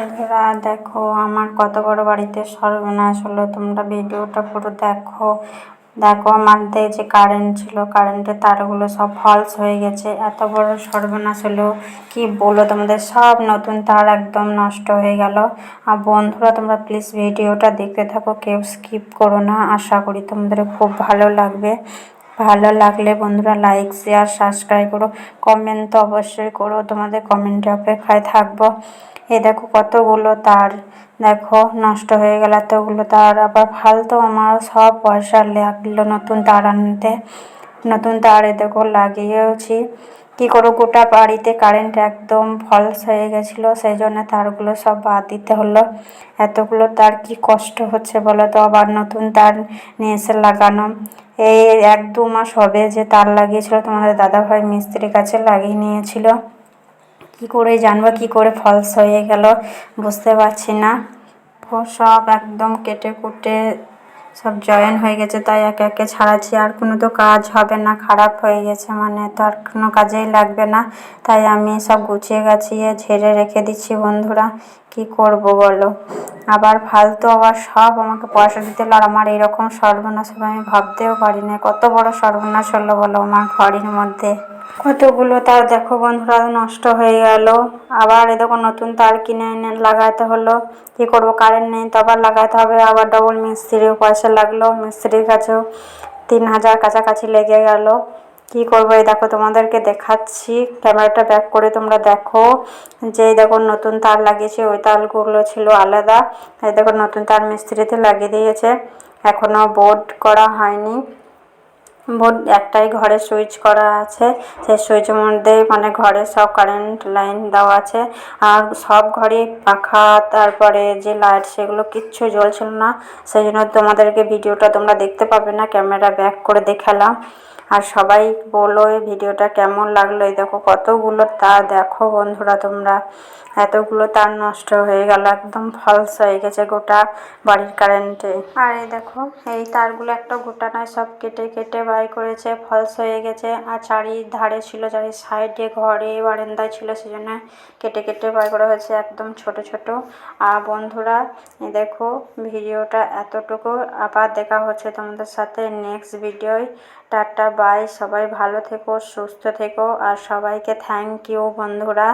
বন্ধুরা দেখো আমার কত বড় বাড়িতে সর্বনাশ হলো। তোমরা ভিডিওটা পুরো দেখো। দেখো আমাদের যে কারেন্ট ছিল কারেন্টের তারগুলো সব ফলস হয়ে গেছে। এত বড় সর্বনাশ হলো, কি বলো তোমাদের? সব নতুন তার একদম নষ্ট হয়ে গেল। আর বন্ধুরা, তোমরা প্লিজ ভিডিওটা দেখতে থাকো, কেউ স্কিপ করো না। আশা করি তোমাদের খুব ভালো লাগবে। ভালো লাগলে বন্ধুরা লাইক শেয়ার সাবস্ক্রাইব করো। কমেন্ট তো অবশ্যই করো। তোমাদের কমেন্টে অপেক্ষায় থাকব। এ দেখো কতগুলো তার। দেখো, নষ্ট হয়ে গেল এতগুলো তার। আবার ফালতু আমার সব পয়সা লাগল নতুন তার আনতে। নতুন তার এ দেখো লাগিয়েওছি। কী করো, গোটা বাড়িতে কারেন্ট একদম ফলস হয়ে গেছিল, সেই জন্য তারগুলো সব বাদ দিতে হলো। এতগুলো তার কি কষ্ট হচ্ছে বলো তো? আবার নতুন তার নিয়ে এসে লাগানো। এই এক দু মাস হবে যে তার লাগিয়েছিল, তোমাদের দাদাভাই মিস্ত্রির কাছে লাগিয়ে নিয়েছিল। কি করে জানব, কি করে ফলস হয়ে গেল? বুঝতে পারছি না। সব একদম কেটে কুটে সব জয়েন হয়ে গেছে, তাই একে একে ছাড়াচ্ছি। আর কোনো তো কাজ হবে না, খারাপ হয়ে গেছে মানে তো আর কোনো কাজেই লাগবে না। তাই আমি সব গুছিয়ে গাছিয়ে ঝেড়ে রেখে দিচ্ছি, বন্ধুরা। কি করব বলো? আবার ফালতু আবার সব আমাকে পয়সা দিতে হলো, আর আমার এরকম সর্বনাশ হবে, আমি ভাবতেও পারি না কত বড় সর্বনাশ হলো বলো আমার ঘরের মধ্যে। কতগুলো তার দেখো বন্ধুরা, নষ্ট হয়ে গেল। আবার দেখো নতুন তার কিনে এনে লাগাতে হলো। কী করব কারেন্ট নেই তো আবার লাগাতে হবে। আবার ডবল মিস্ত্রিও পয়সা লাগল। মিস্ত্রির কাছেও তিন হাজার কাছাকাছি লেগে গেল। কি করব, এই দেখো তোমাদেরকে দেখাচ্ছি। ক্যামেরাটা ব্যাক করে তোমরা দেখো যে দেখো নতুন তার লাগিয়েছে। ওই তারগুলো ছিল আলাদা। এই দেখো নতুন তার মিস্ত্রিতে লাগিয়ে দিয়েছে। এখনও বোর্ড করা হয়নি। বোর্ড একটাই ঘরে সুইচ করা আছে। সেই সুইচের মধ্যে মানে ঘরে সব কারেন্ট লাইন দেওয়া আছে। আর সব ঘরে পাখা, তারপরে যে লাইট সেগুলো কিচ্ছু জ্বলছিল না। সেই জন্য তোমাদেরকে ভিডিওটা তোমরা দেখতে পাবে না ক্যামেরা ব্যাক করে দেখালাম আর সবাই বলো এই ভিডিওটা কেমন লাগল? এই দেখো কতগুলো তার। দেখো বন্ধুরা তোমরা, এতগুলো তার নষ্ট হয়ে গেল, একদম ফলস হয়ে গেছে গোটা বাড়ির কারেন্টে আর এই দেখো, এই তারগুলো একটা গোটা নয়, সব কেটে কেটে বাই করেছে ফলস হয়ে গেছে। আর চারির ধারে ছিল, চারি সাইডে ঘরে, বারান্দায় ছিল, সেজন্য কেটে কেটে বাই করা হয়েছে, একদম ছোট ছোট। আর বন্ধুরা দেখো ভিডিওটা এতটুকু, আবার দেখা হচ্ছে তোমাদের সাথে নেক্সট ভিডিওয় টাটা বাই সবাই ভালো থেকো সুস্থ থেকো আর সবাইকে থ্যাংক ইউ বন্ধুরা।